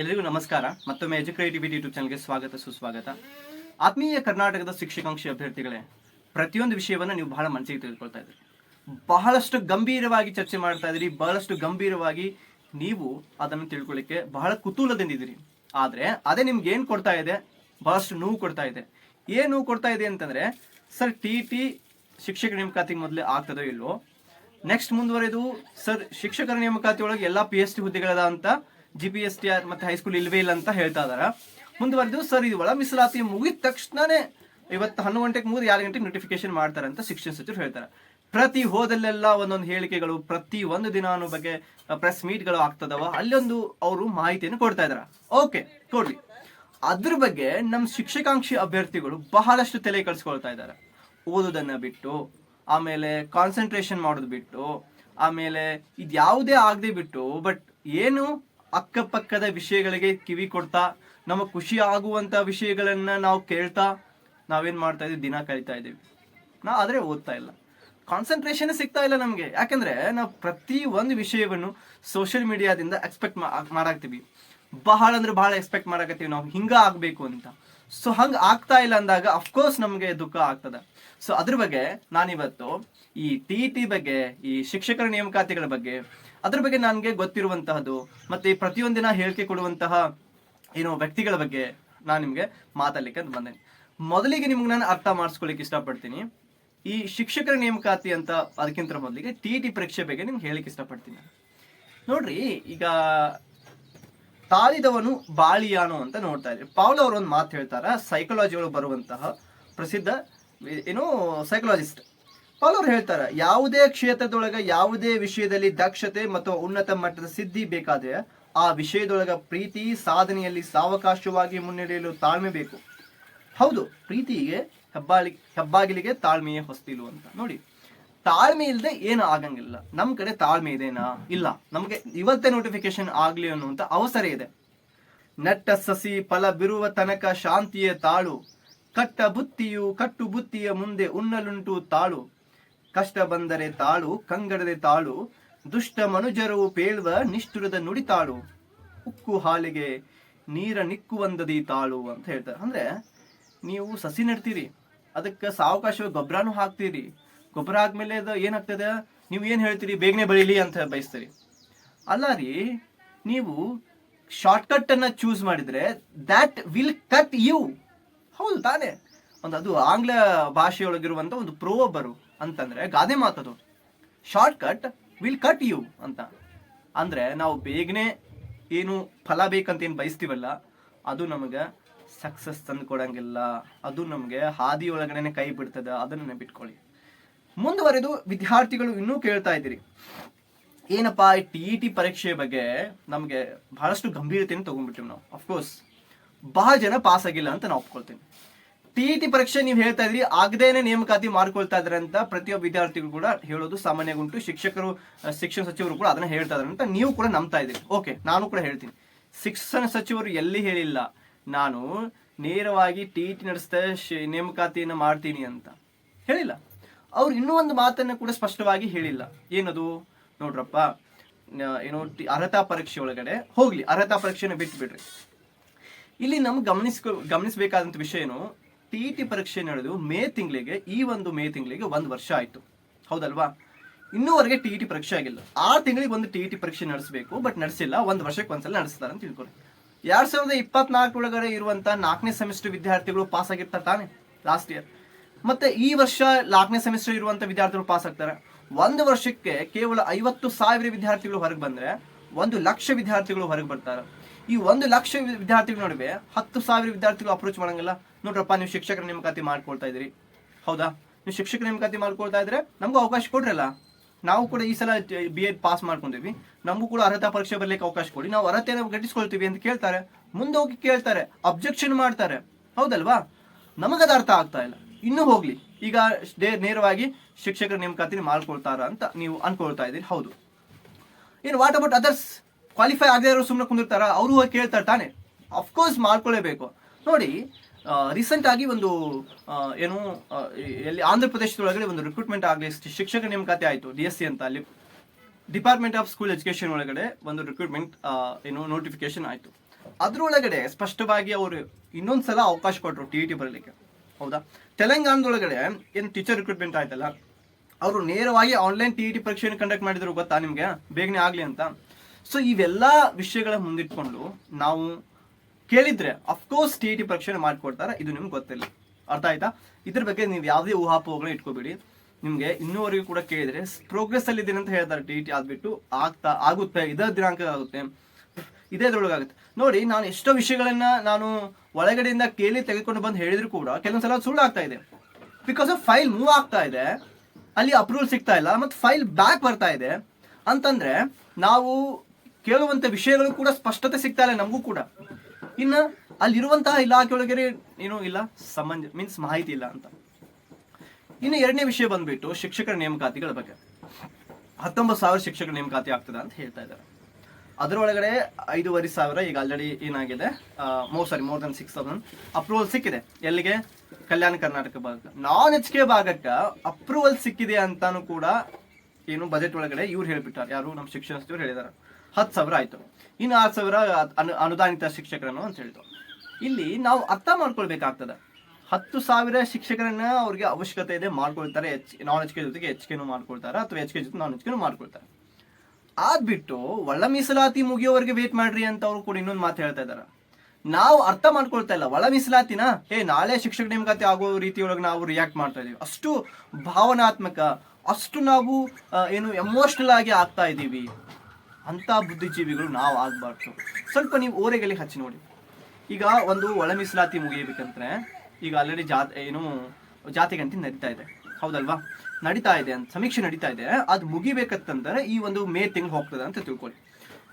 ಎಲ್ಲರಿಗೂ ನಮಸ್ಕಾರ. ಮತ್ತೊಮ್ಮೆ ಎಜುಕ್ರೇಟಿವಿಟಿ ಯೂಟ್ಯೂಬ್ ಚಾನಲ್ಗೆ ಸ್ವಾಗತ, ಸುಸ್ವಾಗತ. ಆತ್ಮೀಯ ಕರ್ನಾಟಕದ ಶಿಕ್ಷಕಾಂಕ್ಷಿ ಅಭ್ಯರ್ಥಿಗಳೇ, ಪ್ರತಿಯೊಂದು ವಿಷಯವನ್ನು ನೀವು ಬಹಳ ಮನಸ್ಸಿಗೆ ತೆಗೆದುಕೊಳ್ತಾ ಇದ್ದೀರಿ. ಬಹಳಷ್ಟು ಗಂಭೀರವಾಗಿ ಚರ್ಚೆ ಮಾಡ್ತಾ ಇದ್ದೀರಿ, ಬಹಳಷ್ಟು ಗಂಭೀರವಾಗಿ ನೀವು ಅದನ್ನು ತಿಳ್ಕೊಳ್ಳಿಕ್ಕೆ ಬಹಳ ಕುತೂಹಲದಿಂದಿದ್ದೀರಿ ಆದರೆ ಅದೇ ನಿಮ್ಗೆ ಏನು ಕೊಡ್ತಾ ಇದೆ? ಬಹಳಷ್ಟು ನೋವು ಕೊಡ್ತಾ ಇದೆ. ಏನು ನೋವು ಕೊಡ್ತಾ ಇದೆ ಅಂತಂದ್ರೆ, ಸರ್ ಟಿ ಟಿ ಶಿಕ್ಷಕ ನೇಮಕಾತಿಗೆ ಮೊದಲೇ ಆಗ್ತದೋ ಇಲ್ವೋ? ನೆಕ್ಸ್ಟ್ ಮುಂದುವರೆದು ಸರ್ ಶಿಕ್ಷಕರ ನೇಮಕಾತಿ ಒಳಗೆ ಎಲ್ಲಾ ಪಿ ಎಚ್ ಡಿ ಹುದ್ದೆಗಳದ ಅಂತ G P S T R ಮತ್ತೆ ಹೈಸ್ಕೂಲ್ ಇಲ್ವೇ ಇಲ್ಲ ಅಂತ ಹೇಳ್ತಾ ಇದಾರ. ಮುಂದುವರೆದು ಸರ್ ಇದು ಒಳ ಮೀಸಲಾತಿ ಮುಗಿದ ತಕ್ಷಣನೇ ಇವತ್ತು ಹನ್ನೊಂದು ಗಂಟೆಗೆ ಮೂರು ಎರಡು ಗಂಟೆಗೆ ನೋಟಿಫಿಕೇಶನ್ ಮಾಡ್ತಾರೆ ಅಂತ ಶಿಕ್ಷಣ ಸಚಿವರು ಹೇಳ್ತಾರೆ. ಪ್ರತಿ ಹೋದಲ್ಲೆಲ್ಲ ಒಂದೊಂದು ಹೇಳಿಕೆಗಳು, ಪ್ರತಿ ಒಂದು ದಿನಾನು ಬಗ್ಗೆ ಪ್ರೆಸ್ ಮೀಟ್ಗಳು ಆಗ್ತದವ. ಅಲ್ಲೊಂದು ಅವರು ಮಾಹಿತಿಯನ್ನು ಕೊಡ್ತಾ ಇದಾರ. ಓಕೆ ಕೊಡ್ಲಿ. ಅದ್ರ ಬಗ್ಗೆ ನಮ್ಮ ಶಿಕ್ಷಕಾಂಕ್ಷಿ ಅಭ್ಯರ್ಥಿಗಳು ಬಹಳಷ್ಟು ತಲೆ ಕಳ್ಸ್ಕೊಳ್ತಾ ಇದ್ದಾರೆ ಓದೋದನ್ನ ಬಿಟ್ಟು, ಆಮೇಲೆ ಕಾನ್ಸಂಟ್ರೇಷನ್ ಮಾಡೋದು ಬಿಟ್ಟು, ಆಮೇಲೆ ಇದ್ಯಾವುದೇ ಆಗದೆ ಬಿಟ್ಟು ಬಟ್ ಏನು ಅಕ್ಕಪಕ್ಕದ ವಿಷಯಗಳಿಗೆ ಕಿವಿ ಕೊಡ್ತಾ ನಮಗೆ ಖುಷಿ ಆಗುವಂತ ವಿಷಯಗಳನ್ನು ನಾವು ಕೇಳ್ತಾ, ನಾವೇನು ಮಾಡ್ತಾ ಇದೀವಿ ದಿನ ಕಳೀತಾ ಇದೀವಿ ನಾ ಆದರೆ ಓದ್ತಾ ಇಲ್ಲ. ಕಾನ್ಸಂಟ್ರೇಷನ್ ಸಿಗ್ತಾ ಇಲ್ಲ ನಮಗೆ. ಯಾಕಂದ್ರೆ ನಾವು ಪ್ರತಿ ಒಂದು ವಿಷಯವನ್ನು ಸೋಷಿಯಲ್ ಮೀಡಿಯಾದಿಂದ ಎಕ್ಸ್ಪೆಕ್ಟ್ ಮಾಡಾಕ್ತೀವಿ. ಬಹಳ ಅಂದ್ರೆ ಬಹಳ ಎಕ್ಸ್ಪೆಕ್ಟ್ ಮಾಡಾಕತ್ತೀವಿ ನಾವು. ಹಿಂಗ ಆಗಬೇಕು ಅಂತ. ಸೊ ಹಂಗೆ ಆಗ್ತಾ ಇಲ್ಲ ಅಂದಾಗ ಅಫ್ಕೋರ್ಸ್ ನಮಗೆ ದುಃಖ ಆಗ್ತದೆ. ಸೊ ಅದ್ರ ಬಗ್ಗೆ ನಾನಿವತ್ತು ಈ ಟಿ ಟಿ ಬಗ್ಗೆ, ಈ ಶಿಕ್ಷಕರ ನೇಮಕಾತಿಗಳ ಬಗ್ಗೆ, ಅದ್ರ ಬಗ್ಗೆ ನನಗೆ ಗೊತ್ತಿರುವಂತಹದ್ದು ಮತ್ತೆ ಪ್ರತಿಯೊಂದಿನ ಹೇಳಿಕೆ ಕೊಡುವಂತಹ ಏನು ವ್ಯಕ್ತಿಗಳ ಬಗ್ಗೆ ನಾನು ನಿಮ್ಗೆ ಮಾತಾಡ್ಲಿಕ್ಕೆ ಅಂತ ಬಂದೇನೆ ಮೊದಲಿಗೆ ನಿಮ್ಗೆ ನಾನು ಅರ್ಥ ಮಾಡಿಸ್ಕೊಳಿಕ್ಕೆ ಇಷ್ಟಪಡ್ತೀನಿ. ಈ ಶಿಕ್ಷಕರ ನೇಮಕಾತಿ ಅಂತ ಅದಕ್ಕಿಂತ ಮೊದಲಿಗೆ ಟಿ ಟಿ ಪರೀಕ್ಷೆ ಬಗ್ಗೆ ನಿಮ್ಗೆ ಹೇಳಿಕ್ಕೆ ಇಷ್ಟಪಡ್ತೀನಿ. ನೋಡ್ರಿ, ಈಗ ತಾಳಿದವನು ಬಾಳಿಯಾನು ಅಂತ ನೋಡ್ತಾ ಇದ್ರಿ. ಪೌಲ್ ಅವರು ಒಂದು ಮಾತು ಹೇಳ್ತಾರ ಸೈಕಾಲಜಿ ಒಳಗೆ ಬರುವಂತಹ ಪ್ರಸಿದ್ಧ, ಏನು ಸೈಕಾಲಜಿಸ್ಟ್. ಪೌಲ್ ಹೇಳ್ತಾರೆ, ಯಾವುದೇ ಕ್ಷೇತ್ರದೊಳಗ ಯಾವುದೇ ವಿಷಯದಲ್ಲಿ ದಕ್ಷತೆ ಮತ್ತು ಉನ್ನತ ಮಟ್ಟದ ಸಿದ್ಧಿ ಬೇಕಾದ್ರೆ ಆ ವಿಷಯದೊಳಗ ಪ್ರೀತಿ, ಸಾಧನೆಯಲ್ಲಿ ಸಾವಕಾಶವಾಗಿ ಮುನ್ನಡೆಯಲು ತಾಳ್ಮೆ ಬೇಕು. ಹೌದು, ಪ್ರೀತಿಗೆ ಹೆಬ್ಬಾಳಿ, ಹೆಬ್ಬಾಗಿಲಿಗೆ ತಾಳ್ಮೆಯೇ ಹೊಸ್ತಿಲು ಅಂತ. ನೋಡಿ, ತಾಳ್ಮೆ ಇಲ್ಲದೆ ಏನು ಆಗಂಗಿಲ್ಲ. ನಮ್ಮ ಕಡೆ ತಾಳ್ಮೆ ಇದೆನಾ? ಇಲ್ಲ. ನಮಗೆ ಇವತ್ತೇ ನೋಟಿಫಿಕೇಶನ್ ಆಗಲಿ ಅನ್ನುವಂಥ ಅವಸರ ಇದೆ. ನೆಟ್ಟ ಸಸಿ ಫಲ ಬಿರುವ ತನಕ ಶಾಂತಿಯ ತಾಳು. ಕಟ್ಟ ಬುತ್ತಿಯು ಕಟ್ಟು ಬುತ್ತಿಯ ಮುಂದೆ ಉಣ್ಣಲುಂಟು ತಾಳು. ಕಷ್ಟ ಬಂದರೆ ತಾಳು, ಕಂಗಡದೆ ತಾಳು, ದುಷ್ಟ ಮನುಜರು ಪೇಳುವ ನಿಷ್ಠುರದ ನುಡಿತಾಳು ಉಕ್ಕು ಹಾಲಿಗೆ ನೀರ ನಿಕ್ಕುವಂದದಿ ತಾಳು ಅಂತ ಹೇಳ್ತಾರೆ. ಅಂದ್ರೆ ನೀವು ಸಸಿ ನೆಡ್ತೀರಿ, ಅದಕ್ಕೆ ಸಾವಕಾಶ ಗೊಬ್ಬರನೂ ಹಾಕ್ತೀರಿ. ಗೊಬ್ಬರ ಆದ್ಮೇಲೆ ಅದು ಏನಾಗ್ತದೆ? ನೀವು ಏನು ಹೇಳ್ತೀರಿ? ಬೇಗನೆ ಬೆಳೀಲಿ ಅಂತ ಬಯಸ್ತೀರಿ. ಅಲ್ಲ ರೀ, ನೀವು ಶಾರ್ಟ್ಕಟ್ ಅನ್ನ ಚೂಸ್ ಮಾಡಿದ್ರೆ ದ್ಯಾಟ್ ವಿಲ್ ಕಟ್ ಯು ಹೌದು ತಾನೇ. ಒಂದು ಅದು ಆಂಗ್ಲ ಭಾಷೆಯೊಳಗಿರುವಂಥ ಒಂದು ಪ್ರೋಬರು ಅಂತಂದ್ರೆ ಗಾದೆ ಮಾತದು. Short cut will cut you ಅಂತ. ಅಂದ್ರೆ ನಾವು ಬೇಗನೆ ಏನು ಫಲ ಬೇಕಂತ ಏನು ಬಯಸ್ತೀವಲ್ಲ, ಅದು ನಮಗೆ ಸಕ್ಸಸ್ ತಂದು ಕೊಡಂಗಿಲ್ಲ. ಅದು ನಮಗೆ ಹಾದಿ ಕೈ ಬಿಡ್ತದೆ, ಅದನ್ನ ನೆನಪಿಟ್ಕೊಳ್ಳಿ. ಮುಂದುವರೆದು ವಿದ್ಯಾರ್ಥಿಗಳು ಇನ್ನೂ ಕೇಳ್ತಾ ಇದ್ದೀರಿ. ಏನಪ್ಪಾ ಈ ಟಿ ಇ ಟಿ ಪರೀಕ್ಷೆ ಬಗ್ಗೆ ನಮಗೆ ಬಹಳಷ್ಟು ಗಂಭೀರತೆಯನ್ನು ತಗೊಂಡ್ಬಿಟ್ಟಿವಿ ನಾವು. ಅಫ್ಕೋರ್ಸ್ ಬಹಳ ಜನ ಪಾಸ್ ಆಗಿಲ್ಲ ಅಂತ ನಾವು ಒಪ್ಕೊಳ್ತೀನಿ. ಟಿ ಟಿ ಪರೀಕ್ಷೆ ನೀವು ಹೇಳ್ತಾ ಇದ್ರಿ, ಆಗದೇನೆ ನೇಮಕಾತಿ ಮಾಡ್ಕೊಳ್ತಾ ಇದ್ರೆ ಅಂತ ಪ್ರತಿಯೊಬ್ಬ ವಿದ್ಯಾರ್ಥಿಗಳು ಕೂಡ ಹೇಳೋದು ಸಾಮಾನ್ಯ ಗುಂಟು ಶಿಕ್ಷಕರು ಶಿಕ್ಷಣ ಸಚಿವರು ಕೂಡ ಅದನ್ನ ಹೇಳ್ತಾ ಇದ್ದಾರೆ ಅಂತ ನೀವು ಕೂಡ ನಂಬ್ತಾ ಇದ್ದೀರಿ. ಓಕೆ ನಾನು ಕೂಡ ಹೇಳ್ತೀನಿ. ಶಿಕ್ಷಣ ಸಚಿವರು ಎಲ್ಲಿ ಹೇಳಿಲ್ಲ, ನಾನು ನೇರವಾಗಿ ಟಿ ಇ ಟಿ ನಡೆಸ್ತಾ ನೇಮಕಾತಿಯನ್ನ ಮಾಡ್ತೀನಿ ಅಂತ ಹೇಳಿಲ್ಲ. ಅವ್ರು ಇನ್ನೂ ಒಂದು ಮಾತನ್ನು ಕೂಡ ಸ್ಪಷ್ಟವಾಗಿ ಹೇಳಿಲ್ಲ. ಏನದು? ನೋಡ್ರಪ್ಪ ಏನೋ ಅರ್ಹತಾ ಪರೀಕ್ಷೆ ಒಳಗಡೆ ಹೋಗ್ಲಿ. ಅರ್ಹತಾ ಪರೀಕ್ಷೆನ ಬಿಟ್ಟು ಬಿಡ್ರಿ ಇಲ್ಲಿ ನಮ್ಗೆ ಗಮನಿಸ್ಕೊ, ಗಮನಿಸಬೇಕಾದಂತ ವಿಷಯ ಏನು? ಟಿ ಟಿ ಪರೀಕ್ಷೆ ನಡೆದು ಮೇ ತಿಂಗಳಿಗೆ, ಈ ಒಂದು ಮೇ ತಿಂಗಳಿಗೆ ಒಂದು ವರ್ಷ ಆಯ್ತು. ಹೌದಲ್ವಾ? ಇನ್ನೂವರೆಗೆ ಟಿ ಟಿ ಪರೀಕ್ಷೆ ಆಗಿಲ್ಲ. ಆರು ತಿಂಗಳಿಗೆ ಒಂದು ಟಿ ಟಿ ಪರೀಕ್ಷೆ ನಡೆಸಬೇಕು, ಬಟ್ ನಡೆಸಿಲ್ಲ. ಒಂದು ವರ್ಷಕ್ಕೆ ಒಂದ್ಸಲ ನಡೆಸ್ತಾರೆ ಅಂತ ತಿಳ್ಕೊಳ್ಳಿ ಎರಡ್ ಸಾವಿರದ ಇಪ್ಪತ್ನಾಲ್ಕು ಒಳಗಡೆ ಇರುವಂತ ನಾಲ್ಕನೇ ಸೆಮಿಸ್ಟರ್ ವಿದ್ಯಾರ್ಥಿಗಳು ಪಾಸ್ ಆಗಿರ್ತಾರೆ ತಾನೆ ಲಾಸ್ಟ್ ಇಯರ್ ಮತ್ತೆ ಈ ವರ್ಷ ನಾಲ್ಕನೇ ಸೆಮಿಸ್ಟರ್ ಇರುವಂತ ವಿದ್ಯಾರ್ಥಿಗಳು ಪಾಸ್ ಆಗ್ತಾರೆ. ಒಂದು ವರ್ಷಕ್ಕೆ ಕೇವಲ ಐವತ್ತು ಸಾವಿರ ವಿದ್ಯಾರ್ಥಿಗಳು ಹೊರಗೆ ಬಂದ್ರೆ, ಒಂದು ಲಕ್ಷ ವಿದ್ಯಾರ್ಥಿಗಳು ಹೊರಗೆ ಬರ್ತಾರೆ. ಈ ಒಂದು ಲಕ್ಷ ವಿದ್ಯಾರ್ಥಿಗಳ ನಡುವೆ ಹತ್ತು ಸಾವಿರ ವಿದ್ಯಾರ್ಥಿಗಳು ಅಪ್ರೋಚ್ ಮಾಡಂಗಿಲ್ಲ. ನೋಡ್ರಪ್ಪ, ನೀವು ಶಿಕ್ಷಕರ ನೇಮಕಾತಿ ಮಾಡ್ಕೊಳ್ತಾ ಇದ್ರಿ ಹೌದಾ? ನೀವು ಶಿಕ್ಷಕ ನೇಮಕಾತಿ ಮಾಡ್ಕೊಳ್ತಾ ಇದ್ರೆ ನಮಗೂ ಅವಕಾಶ ಕೊಡ್ರಲ್ಲ. ನಾವು ಕೂಡ ಈ ಸಲ ಬಿ ಎಡ್ ಪಾಸ್ ಮಾಡ್ಕೊಂಡಿವಿ ನಮಗೂ ಕೂಡ ಅರ್ಹತಾ ಪರೀಕ್ಷೆ ಬರ್ಲಿಕ್ಕೆ ಅವಕಾಶ ಕೊಡಿ. ನಾವು ಅರ್ಹತೆಯನ್ನು ಗಟ್ಟಿಸ್ಕೊಳ್ತೀವಿ ಅಂತ ಕೇಳ್ತಾರೆ. ಮುಂದೆ ಹೋಗಿ ಕೇಳ್ತಾರೆ ಅಬ್ಜೆಕ್ಷನ್ ಮಾಡ್ತಾರೆ. ಹೌದಲ್ವಾ? ನಮಗದ ಅರ್ಥ ಆಗ್ತಾ ಇಲ್ಲ. ಇನ್ನೂ ಹೋಗ್ಲಿ. ಈಗ ನೇರವಾಗಿ ಶಿಕ್ಷಕರ ನೇಮಕಾತಿ ಮಾಡ್ಕೊಳ್ತಾರ ಅಂತ ನೀವು ಅನ್ಕೊಳ್ತಾ ಇದ್ದೀರಿ. ಹೌದು. In what about others qualify ಆಗದೆ ಇರೋ ಸುಮ್ಮನೆ ಕುಂದಿರ್ತಾರ? ಅವರು ಹೋಗಿ ಕೇಳ್ತಾರೆ ತಾನೆ. ಅಫ್ಕೋರ್ಸ್ ಮಾಡ್ಕೊಳ್ಳೇಬೇಕು ನೋಡಿ ರೀಸೆಂಟ್ ಆಗಿ ಒಂದು ಏನು ಎಲ್ಲಿ ಆಂಧ್ರ ಪ್ರದೇಶದೊಳಗಡೆ ಒಂದು ರಿಕ್ರೂಟ್ಮೆಂಟ್ ಆಗಲಿ ಶಿಕ್ಷಕ ನೇಮಕಾತಿ ಆಯಿತು ಡಿ ಎಸ್ ಸಿ ಅಂತ ಅಲ್ಲಿ. ಡಿಪಾರ್ಟ್ಮೆಂಟ್ ಆಫ್ ಸ್ಕೂಲ್ ಎಜುಕೇಶನ್ ಒಳಗಡೆ ಒಂದು ರಿಕ್ರೂಟ್ಮೆಂಟ್ ಏನು ನೋಟಿಫಿಕೇಶನ್ ಆಯಿತು. ಅದರೊಳಗಡೆ ಸ್ಪಷ್ಟವಾಗಿ ಅವರು ಇನ್ನೊಂದು ಸಲ ಅವಕಾಶ ಕೊಟ್ಟರು ಟಿ ಇ ಟಿ ಬರಲಿಕ್ಕೆ. ಹೌದಾ? ತೆಲಂಗಾಣದೊಳಗಡೆ ಏನು ಟೀಚರ್ ರಿಕ್ರೂಟ್ಮೆಂಟ್ ಆಯ್ತಲ್ಲ, ಅವರು ನೇರವಾಗಿ ಆನ್ಲೈನ್ ಟಿ ಇ ಟಿ ಪರೀಕ್ಷೆಯನ್ನು ಕಂಡಕ್ಟ್ ಮಾಡಿದ್ರು, ಗೊತ್ತಾ ನಿಮಗೆ? ಬೇಗನೆ ಆಗಲಿ ಅಂತ. ಸೊ ಇವೆಲ್ಲ ವಿಷಯಗಳ ಮುಂದಿಟ್ಕೊಂಡು ನಾವು ಕೇಳಿದ್ರೆ ಅಫ್ಕೋರ್ಸ್ ಟಿ ಟಿ ಪರೀಕ್ಷೆ ಮಾಡಿಕೊಡ್ತಾರೆ. ಇದು ನಿಮ್ಗೆ ಗೊತ್ತಿಲ್ಲ. ಅರ್ಥ ಆಯ್ತಾ? ಇದ್ರ ಬಗ್ಗೆ ನೀವು ಯಾವುದೇ ಊಹಾಪೋಹಗಳನ್ನ ಇಟ್ಕೋಬೇಡಿ. ನಿಮಗೆ ಇನ್ನೂವರೆಗೂ ಕೂಡ ಕೇಳಿದ್ರೆ ಪ್ರೋಗ್ರೆಸ್ ಅಲ್ಲಿ ಅಂತ ಹೇಳ್ತಾರೆ ಟಿ ಟಿ ಆದ್ಬಿಟ್ಟು ಆಗ್ತಾ, ಆಗುತ್ತೆ. ಇದೇ ದಿನಾಂಕ ಆಗುತ್ತೆ. ಇದೇ ಆಗುತ್ತೆ ನೋಡಿ, ನಾನು ಎಷ್ಟೋ ವಿಷಯಗಳನ್ನ ನಾನು ಒಳಗಡೆಯಿಂದ ಕೇಳಿ ತೆಗೆದುಕೊಂಡು ಬಂದು ಹೇಳಿದ್ರು ಕೂಡ ಕೆಲವೊಂದ್ಸಲ ಸುಳ್ಳು ಆಗ್ತಾ ಇದೆ. ಬಿಕಾಸ್ ಆಫ್ ಫೈಲ್ ಮೂವ್ ಆಗ್ತಾ ಇದೆ. ಅಲ್ಲಿ ಅಪ್ರೂವಲ್ ಸಿಗ್ತಾ ಇಲ್ಲ. ಮತ್ತು ಫೈಲ್ ಬ್ಯಾಕ್ ಬರ್ತಾ ಇದೆ. ಅಂತಂದ್ರೆ, ನಾವು ಕೇಳುವಂತ ವಿಷಯಗಳು ಕೂಡ ಸ್ಪಷ್ಟತೆ ಸಿಗ್ತಾ ಇಲ್ಲ ನಮಗೂ ಕೂಡ. ಇನ್ನ ಅಲ್ಲಿರುವಂತಹ ಇಲಾಖೆ ಒಳಗಡೆ ಏನೂ ಇಲ್ಲ, ಸಂಬಂಧ ಮೀನ್ಸ್ ಮಾಹಿತಿ ಇಲ್ಲ ಅಂತ. ಇನ್ನು ಎರಡನೇ ವಿಷಯ ಬಂದ್ಬಿಟ್ಟು ಶಿಕ್ಷಕರ ನೇಮಕಾತಿಗಳ ಬಗ್ಗೆ. ಹತ್ತೊಂಬತ್ತು ಸಾವಿರ ಶಿಕ್ಷಕರ ನೇಮಕಾತಿ ಆಗ್ತದೆ ಅಂತ ಹೇಳ್ತಾ ಇದ್ದಾರೆ. ಅದರೊಳಗಡೆ ಐದೂವರೆ ಸಾವಿರ ಈಗ ಆಲ್ರೆಡಿ ಏನಾಗಿದೆ more sorry more than six thousand approval ಸಿಕ್ಕಿದೆ. ಎಲ್ಲಿಗೆ? ಕಲ್ಯಾಣ ಕರ್ನಾಟಕ ಭಾಗ. ನಾನ್ ಎಚ್ ಕೆ ಭಾಗಕ್ಕೆ ಅಪ್ರೂವಲ್ ಸಿಕ್ಕಿದೆ ಅಂತಾನು ಕೂಡ ಏನು ಬಜೆಟ್ ಒಳಗಡೆ ಇವ್ರು ಹೇಳ್ಬಿಟ್ಟಾರೆ. ಯಾರು? ನಮ್ಮ ಶಿಕ್ಷಣ ಸಚಿವರು ಹೇಳಿದಾರೆ. ಹತ್ತು ಸಾವಿರ ಆಯಿತು. ಇನ್ನು ಆರು ಸಾವಿರ ಅನು ಅನುದಾನಿತ ಶಿಕ್ಷಕರನ್ನು ಅಂತ ಹೇಳಿದ್ರು ಇಲ್ಲಿ ನಾವು ಅರ್ಥ ಮಾಡ್ಕೊಳ್ಬೇಕಾಗ್ತದೆ. ಹತ್ತು ಸಾವಿರ ಶಿಕ್ಷಕರನ್ನ ಅವ್ರಿಗೆ ಅವಶ್ಯಕತೆ ಇದೆ ಮಾಡ್ಕೊಳ್ತಾರೆ, ಎಚ್ ನಾನ್ ಎಚ್ ಕೆ ಜೊತೆಗೆ ಎಚ್ ಕೆನು ಮಾಡ್ಕೊಳ್ತಾರೆ ಅಥವಾ ಎಚ್ ಕೆ ಜೊತೆ ನಾನ್ ಎಚ್ ಕೆನು ಮಾಡ್ಕೊಳ್ತಾರೆ. ಆದ್ಬಿಟ್ಟು ಒಳ ಮೀಸಲಾತಿ ಮುಗಿಯೋವರೆಗೆ ವೇಟ್ ಮಾಡ್ರಿ ಅಂತ ಅವ್ರು ಕೂಡ ಇನ್ನೊಂದು ಮಾತು ಹೇಳ್ತಾ ಇದಾರೆ ನಾವು ಅರ್ಥ ಮಾಡ್ಕೊಳ್ತಾ ಇಲ್ಲ ಒಳ ಮೀಸಲಾತಿನ ಏ ನಾಳೆ ಶಿಕ್ಷಕ ನೇಮಕಾತಿ ಆಗೋ ರೀತಿಯೊಳಗೆ ನಾವು ರಿಯಾಕ್ಟ್ ಮಾಡ್ತಾ ಇದೀವಿ. ಅಷ್ಟು ಭಾವನಾತ್ಮಕ, ಅಷ್ಟು ನಾವು ಏನು ಎಮೋಷನಲ್ ಆಗಿ ಆಗ್ತಾ ಇದ್ದೀವಿ ಅಂತ ಬುದ್ಧಿಜೀವಿಗಳು ನಾವು ಆಗ್ಬಾರ್ದು. ಸ್ವಲ್ಪ ನೀವು ಓರೆಗಲಿ ಹಚ್ಚಿ ನೋಡಿ. ಈಗ ಒಂದು ಒಳ ಮೀಸಲಾತಿ ಮುಗಿಯಬೇಕಂದ್ರೆ ಈಗ ಆಲ್ರೆಡಿ ಜಾತಿ, ಏನು, ಜಾತಿಗಂತಿ ನಡೀತಾ ಇದೆ. ಹೌದಲ್ವಾ? ನಡೀತಾ ಇದೆ ಅಂತ, ಸಮೀಕ್ಷೆ ನಡೀತಾ ಇದೆ. ಅದು ಮುಗಿಬೇಕಂತಂದ್ರೆ ಈ ಒಂದು ಮೇ ತಿಂಗಳು ಹೋಗ್ತದೆ ಅಂತ ತಿಳ್ಕೊಳ್ಳಿ.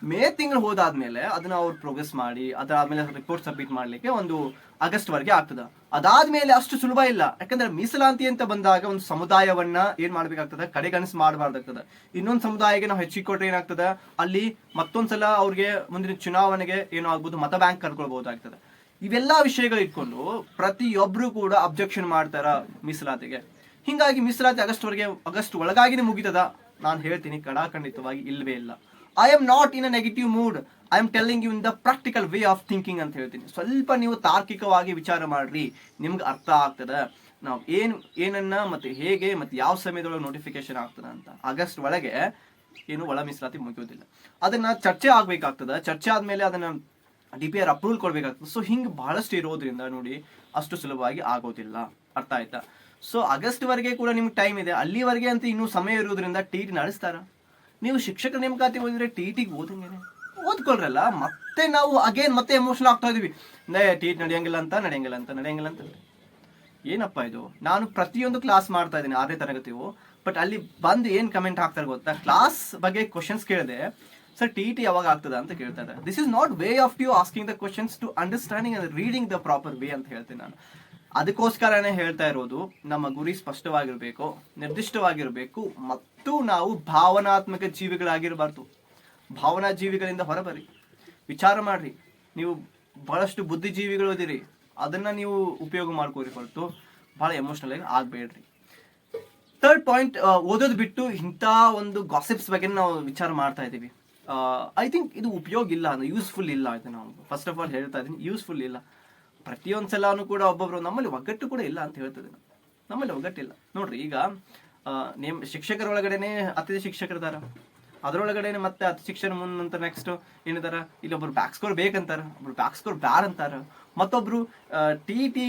ಮೇ ತಿಂಗಳು ಹೋದಾದ್ಮೇಲೆ ಅದನ್ನ ಅವ್ರು ಪ್ರೋಗ್ರೆಸ್ ಮಾಡಿ, ಅದಾದ್ಮೇಲೆ ರಿಪೋರ್ಟ್ ಸಬ್ಮಿಟ್ ಮಾಡ್ಲಿಕ್ಕೆ ಒಂದು ಆಗಸ್ಟ್ ವರೆಗೆ ಆಗ್ತದ. ಅದಾದ್ಮೇಲೆ ಅಷ್ಟು ಸುಲಭ ಇಲ್ಲ. ಯಾಕಂದ್ರೆ ಮೀಸಲಾತಿ ಅಂತ ಬಂದಾಗ ಒಂದು ಸಮುದಾಯವನ್ನ ಏನ್ ಮಾಡ್ಬೇಕಾಗ್ತದೆ? ಕಡೆಗಣಿಸ್ ಮಾಡಬಾರ್ದಾಗ್ತದೆ. ಇನ್ನೊಂದು ಸಮುದಾಯಕ್ಕೆ ನಾವು ಹೆಚ್ಚಿಗೆ ಕೊಟ್ರೆ ಏನಾಗ್ತದೆ? ಅಲ್ಲಿ ಮತ್ತೊಂದ್ಸಲ ಅವ್ರಿಗೆ ಮುಂದಿನ ಚುನಾವಣೆಗೆ ಏನೋ ಆಗ್ಬೋದು ಮತ ಬ್ಯಾಂಕ್ ಕರ್ಕೊಳ್ಬಹುದಾಗ್ತದೆ. ಇವೆಲ್ಲಾ ವಿಷಯಗಳು ಇಟ್ಕೊಂಡು ಪ್ರತಿಯೊಬ್ರು ಕೂಡ ಅಬ್ಜೆಕ್ಷನ್ ಮಾಡ್ತಾರ ಮೀಸಲಾತಿಗೆ. ಹಿಂಗಾಗಿ ಮೀಸಲಾತಿ ಆಗಸ್ಟ್ ವರೆಗೆ, ಆಗಸ್ಟ್ ಒಳಗಾಗಿನೇ ಮುಗಿತದ. ನಾನು ಹೇಳ್ತೀನಿ ಕಡಾಖಂಡಿತವಾಗಿ ಇಲ್ವೇ ಇಲ್ಲ. I am not in a negative mood I am telling you in the practical way of thinking ಅಂತ ಹೇಳ್ತೀನಿ. ಸ್ವಲ್ಪ ನೀವು ತಾರ್ಕಿಕವಾಗಿ ವಿಚಾರ ಮಾಡ್ರಿ. ನಿಮ್ಗೆ ಅರ್ಥ ಆಗ್ತದ. ನಾವು ಏನು, ಏನನ್ನ ಮತ್ತೆ ಹೇಗೆ ಮತ್ತೆ ಯಾವ ಸಮಯದೊಳಗೆ ನೋಟಿಫಿಕೇಶನ್ ಆಗ್ತದ ಅಂತ. ಆಗಸ್ಟ್ ಒಳಗೆ ಏನು ಒಳ ಮೀಸಲಾತಿ ಮುಗಿಯೋದಿಲ್ಲ. ಅದನ್ನ ಚರ್ಚೆ ಆಗ್ಬೇಕಾಗ್ತದ. ಚರ್ಚೆ ಆದಮೇಲೆ ಅದನ್ನ ಡಿ ಪಿ ಆರ್ ಅಪ್ರೂವಲ್ ಕೊಡಬೇಕಾಗ್ತದೆ. ಸೊ ಹಿಂಗೆ ಬಹಳಷ್ಟು ಇರೋದ್ರಿಂದ ನೋಡಿ ಅಷ್ಟು ಸುಲಭವಾಗಿ ಆಗೋದಿಲ್ಲ. ಅರ್ಥ ಆಯ್ತಾ? ಸೊ ಆಗಸ್ಟ್ ವರೆಗೆ ಕೂಡ ನಿಮ್ಗೆ ಟೈಮ್ ಇದೆ. ಅಲ್ಲಿವರೆಗೆ ಅಂತ ಇನ್ನೂ ಸಮಯ ಇರೋದ್ರಿಂದ ಟಿ ಟಿ ನಡೆಸ್ತಾರ ನೀವು ಶಿಕ್ಷಕ ನೇಮಕಾತಿ ಓದಿದ್ರೆ ಟಿ ಟಿಗೆ ಓದಂಗೇನೆ ಓದ್ಕೊಳ್ರಲ್ಲ, ಮತ್ತೆ ನಾವು ಅಗೇನ್ ಮತ್ತೆ ಎಮೋಷನಲ್ ಆಗ್ತಾ ಇದೀವಿ. ಟಿ ಟಿ ನಡೆಯಂಗಿಲ್ಲ ಅಂತ ನಡೆಯಂಗಿಲ್ಲ ಅಂತ ನಡೆಯಂಗಿಲ್ಲ ಅಂತ. ಏನಪ್ಪ ಇದು? ನಾನು ಪ್ರತಿಯೊಂದು ಕ್ಲಾಸ್ ಮಾಡ್ತಾ ಇದ್ದೀನಿ, ಆರನೇ ತರಗತಿವು ಬಟ್ ಅಲ್ಲಿ ಬಂದು ಏನ್ ಕಮೆಂಟ್ ಹಾಕ್ತಾರೆ ಗೊತ್ತಾ? ಕ್ಲಾಸ್ ಬಗ್ಗೆ ಕ್ವಶನ್ಸ್ ಕೇಳಿದೆ, ಸರ್, ಟಿ ಟಿ ಯಾವಾಗ ಆಗ್ತದ? ಅಂತ ಕೇಳ್ತಾರೆ this is not way of you asking the questions to understanding and reading the proper way ಅಂತ ಹೇಳ್ತೀನಿ ನಾನು. ಅದಕ್ಕೋಸ್ಕರನೇ ಹೇಳ್ತಾ ಇರೋದು, ನಮ್ಮ ಗುರಿ ಸ್ಪಷ್ಟವಾಗಿರಬೇಕು, ನಿರ್ದಿಷ್ಟವಾಗಿರಬೇಕು ಮತ್ತು ನಾವು ಭಾವನಾತ್ಮಕ ಜೀವಿಗಳಾಗಿರಬಾರ್ದು. ಭಾವನಾ ಜೀವಿಗಳಿಂದ ಹೊರಬರಿ ವಿಚಾರ ಮಾಡ್ರಿ. ನೀವು ಬಹಳಷ್ಟು ಬುದ್ಧಿಜೀವಿಗಳು ಅದಿರಿ ಅದನ್ನ ನೀವು ಉಪಯೋಗ ಮಾಡ್ಕೋರಿ ಹೊರತು. ಬಹಳ ಎಮೋಷನಲ್ ಆಗಿ ಆಗ್ಬೇಡ್ರಿ. ಥರ್ಡ್ ಪಾಯಿಂಟ್ ಓದೋದು ಬಿಟ್ಟು ಇಂಥ ಒಂದು ಗಾಸಿಪ್ಸ್ ಬಗ್ಗೆ ನಾವು ವಿಚಾರ ಮಾಡ್ತಾ ಇದ್ದೀವಿ. ಐ ಥಿಂಕ್ ಇದು ಉಪಯೋಗ ಇಲ್ಲ ಯೂಸ್ಫುಲ್ ಇಲ್ಲ ಇದು ನಾವು. ಫಸ್ಟ್ ಆಫ್ ಆಲ್ ಹೇಳ್ತಾ ಇದ್ದೀನಿ ಯೂಸ್ಫುಲ್ ಇಲ್ಲ. ಪ್ರತಿಯೊಂದು ಸಲನೂ ಕೂಡ ಒಬ್ಬೊಬ್ರು ನಮ್ಮಲ್ಲಿ ಒಗ್ಗಟ್ಟು ಕೂಡ ಇಲ್ಲ ಅಂತ ಹೇಳ್ತಿದ್ದೀನಿ. ನಮ್ಮಲ್ಲಿ ಒಗ್ಗಟ್ಟಿಲ್ಲ. ನೋಡ್ರಿ ಈಗ ನೇಮ್ ಶಿಕ್ಷಕರ ಒಳಗಡೆನೆ ಅತಿಥಿ ಶಿಕ್ಷಕರಿದಾರ ಅದರೊಳಗಡೆನೆ ಮತ್ತೆ ಅತಿ ಶಿಕ್ಷಣ ಮುಂದ್ ನಂತರ ನೆಕ್ಸ್ಟ್ ಏನಿದಾರ ಇಲ್ಲಿ ಒಬ್ರು ಬ್ಯಾಕ್ ಸ್ಕೋರ್ ಬೇಕಂತಾರ, ಒಬ್ರು ಬ್ಯಾಕ್ ಸ್ಕೋರ್ ಬ್ಯಾರ್ ಅಂತಾರ, ಮತ್ತೊಬ್ರು ಟಿ ಟಿ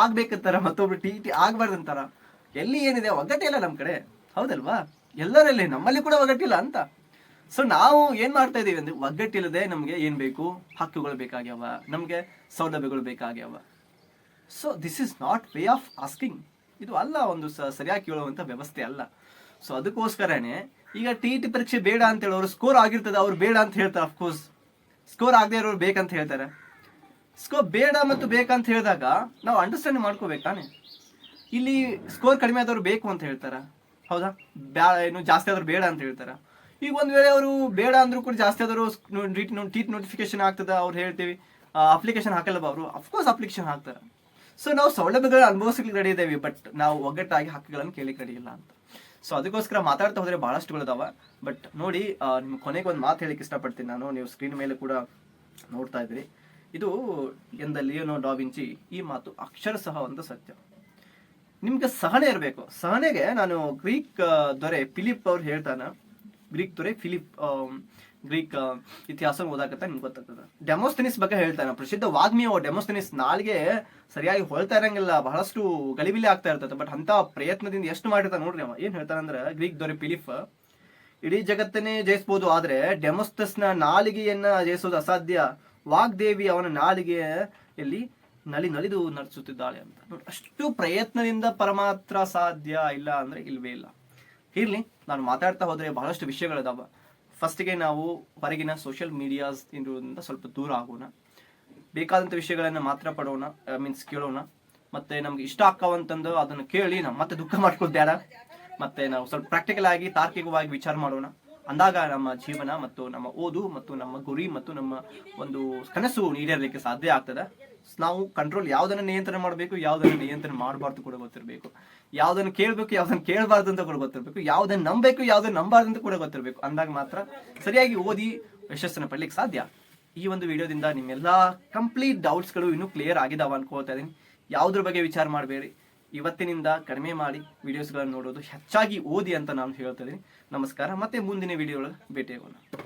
ಆಗ್ಬೇಕಂತಾರ, ಮತ್ತೊಬ್ರು ಟಿ ಟಿ ಆಗ್ಬಾರ್ದಂತಾರ. ಎಲ್ಲಿ ಏನಿದೆ? ಒಗ್ಗಟ್ಟಿಲ್ಲ ನಮ್ಮ ಕಡೆ. ಹೌದಲ್ವಾ? ಎಲ್ಲರಲ್ಲಿ ನಮ್ಮಲ್ಲಿ ಕೂಡ ಒಗ್ಗಟ್ಟಿಲ್ಲ ಅಂತ. ಸೊ ನಾವು ಏನ್ ಮಾಡ್ತಾ ಇದೀವಿ ಅಂದ್ರೆ ಒಗ್ಗಟ್ಟಿಲ್ಲದೆ ನಮ್ಗೆ ಏನ್ ಬೇಕು? ಹಕ್ಕುಗಳು ಬೇಕಾಗ್ಯಾವ. ನಮ್ಗೆ ಸೌಲಭ್ಯಗಳು ಬೇಕಾಗ್ಯಾವ. So this is not way of asking ಇದು ಅಲ್ಲ ಒಂದು ಸರಿಯಾಗಿ ಕೇಳುವಂತ ವ್ಯವಸ್ಥೆ ಅಲ್ಲ. ಸೊ ಅದಕ್ಕೋಸ್ಕರನೇ ಈಗ ಟಿ ಟಿ ಪರೀಕ್ಷೆ ಬೇಡ ಅಂತ ಹೇಳೋರು ಸ್ಕೋರ್ ಆಗಿರ್ತದೆ, ಅವ್ರು ಬೇಡ ಅಂತ ಹೇಳ್ತಾರೆ ಅಫ್ಕೋರ್ಸ್ ಸ್ಕೋರ್ ಆಗದೆ ಇರೋರು ಬೇಕಂತ ಹೇಳ್ತಾರೆ. ಸ್ಕೋರ್ ಬೇಡ ಮತ್ತು ಬೇಕಂತ ಹೇಳಿದಾಗ ನಾವು ಅಂಡರ್ಸ್ಟ್ಯಾಂಡ್ ಮಾಡ್ಕೋಬೇಕು ತಾನೆ? ಇಲ್ಲಿ ಸ್ಕೋರ್ ಕಡಿಮೆ ಆದವ್ರು ಬೇಕು ಅಂತ ಹೇಳ್ತಾರೆ? ಹೌದಾ? ಬ್ಯಾ ಏನು ಜಾಸ್ತಿ ಆದ್ರೂ ಬೇಡ ಅಂತ ಹೇಳ್ತಾರೆ? ಈಗ ಒಂದು ವೇಳೆ ಅವರು ಬೇಡ ಅಂದ್ರೂ ಕೂಡ ಜಾಸ್ತಿ ಆದರೂ ಟೀಟ್ ನೋಟಿಫಿಕೇಶನ್ ಆಗ್ತದ, ಅವ್ರು ಹೇಳ್ತೀವಿ. ಅಪ್ಲಿಕೇಶನ್ ಹಾಕಲ್ಲ ಅವರು? ಅಫ್ಕೋರ್ಸ್ ಅಪ್ಲಿಕೇಶನ್ ಹಾಕ್ತಾರೆ. ಸೊ ನಾವು ಸೌಲಭ್ಯಗಳನ್ನ ಅನುಭವಿಸ್ಲಿಕ್ಕೆ ರೆಡಿ ಇದ್ದೇವೆ ಬಟ್ ನಾವು ಒಗ್ಗಟ್ಟಾಗಿ ಹಕ್ಕುಗಳನ್ನು ಕೇಳಿಕ್ ರೆಡಿ ಇಲ್ಲ ಅಂತ. ಸೊ ಅದಕ್ಕೋಸ್ಕರ ಮಾತಾಡ್ತಾ ಹೋದ್ರೆ ಬಹಳಷ್ಟುಗಳಿದಾವ ಬಟ್ ನೋಡಿ ನಿಮ್ಗೆ ಕೊನೆಗೆ ಒಂದು ಮಾತು ಹೇಳಿಕ್ಕೆ ಇಷ್ಟಪಡ್ತೀನಿ ನಾನು. ನೀವು ಸ್ಕ್ರೀನ್ ಮೇಲೆ ಕೂಡ ನೋಡ್ತಾ ಇದ್ರಿ ಇದು ಎಂದ ಲಿಯೋನೋ ಡಾವಿಂಚಿ ಈ ಮಾತು ಅಕ್ಷರ ಸಹ ಒಂದು ಸತ್ಯ. ನಿಮ್ಗೆ ಸಹನೆ ಇರಬೇಕು. ಸಹನೆಗೆ ನಾನು ಗ್ರೀಕ್ ದೊರೆ ಫಿಲಿಪ್ ಅವ್ರು ಹೇಳ್ತಾನೆ. ಗ್ರೀಕ್ ದೊರೆ ಫಿಲಿಪ್ ಗ್ರೀಕ್ ಇತಿಹಾಸ ಓದಾಕತ್ತ ನಿಮ್ಗೆ ಗೊತ್ತಾಗ್ತದ. ಡೆಮೋಸ್ತನಿಸ್ ಬಗ್ಗೆ ಹೇಳ್ತಾನೆ. ಪ್ರಸಿದ್ಧ ವಾಗ್ಮಿ ಅವ ಡೆಮೋಸ್ತನಿಸ್ ನಾಲ್ಗೆ ಸರಿಯಾಗಿ ಹೊಳ್ತಾ ಇರಂಗಿಲ್ಲ, ಬಹಳಷ್ಟು ಗಲಿಬಿಲಿ ಆಗ್ತಾ ಇರ್ತದೆ ಬಟ್ ಅಂತ ಪ್ರಯತ್ನದಿಂದ ಎಷ್ಟು ಮಾಡಿರ್ತಾನೆ ನೋಡ್ರಿ ಅವ. ಏನ್ ಹೇಳ್ತಾನಂದ್ರ ಗ್ರೀಕ್ ದೊರೆ ಪಿಲಿಫ್, ಇಡೀ ಜಗತ್ತನ್ನೇ ಜಯಿಸಬಹುದು ಆದ್ರೆ ಡೆಮೋಸ್ತಸ್ನ ನಾಲಿಗೆಯನ್ನ ಜಯಿಸೋದು ಅಸಾಧ್ಯ. ವಾಗ್ದೇವಿ ಅವನ ನಾಲಿಗೆಯಲ್ಲಿ ನಲಿ ನಲಿದು ನಡೆಸುತ್ತಿದ್ದಾಳೆ ಅಂತ. ನೋಡಿ, ಅಷ್ಟು ಪ್ರಯತ್ನದಿಂದ ಪರಮಾತ್ರ ಸಾಧ್ಯ ಇಲ್ಲ ಅಂದ್ರೆ ಇಲ್ವೇ ಇಲ್ಲ. ಇರ್ಲಿ, ನಾನು ಮಾತಾಡ್ತಾ ಹೋದ್ರೆ ಬಹಳಷ್ಟು ವಿಷಯಗಳಿದಾವ. ಫಸ್ಟ್ಗೆ ನಾವು ಹೊರಗಿನ ಸೋಷಿಯಲ್ ಮೀಡಿಯಾಸ್ ಇರುವುದರಿಂದ ಸ್ವಲ್ಪ ದೂರ ಆಗೋಣ. ಬೇಕಾದಂಥ ವಿಷಯಗಳನ್ನು ಮಾತ್ರ ಪಡೋಣ ಮೀನ್ಸ್ ಕೇಳೋಣ. ಮತ್ತೆ ನಮ್ಗೆ ಇಷ್ಟ ಆಕ್ಕವಂತಂದು ಅದನ್ನು ಕೇಳಿ ನಾವು ಮತ್ತೆ ದುಃಖ ಮಾಡ್ಕೊಳ್ಬೇಡ ಬೇಡ ಮತ್ತೆ ನಾವು ಸ್ವಲ್ಪ ಪ್ರಾಕ್ಟಿಕಲ್ ಆಗಿ, ತಾರ್ಕಿಕವಾಗಿ ವಿಚಾರ ಮಾಡೋಣ. ಅಂದಾಗ ನಮ್ಮ ಜೀವನ ಮತ್ತು ನಮ್ಮ ಓದು ಮತ್ತು ನಮ್ಮ ಗುರಿ ಮತ್ತು ನಮ್ಮ ಒಂದು ಕನಸು ಈಡೇರಲಿಕ್ಕೆ ಸಾಧ್ಯ ಆಗ್ತದೆ. ನಾವು ಕಂಟ್ರೋಲ್ ಯಾವ್ದನ್ನ ನಿಯಂತ್ರಣ ಮಾಡಬೇಕು, ಯಾವ್ದನ್ನ ನಿಯಂತ್ರಣ ಮಾಡಬಾರ್ದು ಕೂಡ ಗೊತ್ತಿರಬೇಕು. ಯಾವ್ದನ್ನ ಕೇಳಬೇಕು, ಯಾವ್ದನ್ನ ಕೇಳಬಾರ್ದು ಅಂತ ಕೂಡ ಗೊತ್ತಿರಬೇಕು. ಯಾವ್ದನ್ನ ನಂಬಬೇಕು ಯಾವ್ದನ್ನ ನಂಬಾರ್ದು ಅಂತ ಕೂಡ ಗೊತ್ತಿರಬೇಕು. ಅಂದಾಗ ಮಾತ್ರ ಸರಿಯಾಗಿ ಓದಿ ಯಶಸ್ಸನ್ನು ಪಡ್ಲಿಕ್ಕೆ ಸಾಧ್ಯ. ಈ ಒಂದು ವಿಡಿಯೋದಿಂದ ನಿಮ್ಮೆಲ್ಲ ಕಂಪ್ಲೀಟ್ ಡೌಟ್ಸ್ಗಳು ಇನ್ನೂ ಕ್ಲಿಯರ್ ಆಗಿದಾವ ಅನ್ಕೋತಾ ಇದೀನಿ. ಯಾವುದ್ರ ಬಗ್ಗೆ ವಿಚಾರ ಮಾಡಬೇಡಿ. ಇವತ್ತಿನಿಂದ ಕಡಿಮೆ ಮಾಡಿ ವಿಡಿಯೋಸ್ಗಳನ್ನು ನೋಡೋದು ಹೆಚ್ಚಾಗಿ ಓದಿ ಅಂತ ನಾನು ಹೇಳ್ತಾ ಇದ್ದೀನಿ ನಮಸ್ಕಾರ. ಮತ್ತೆ ಮುಂದಿನ ವಿಡಿಯೋ ಒಳಗೆ ಭೇಟಿಯಾಗೋಣ.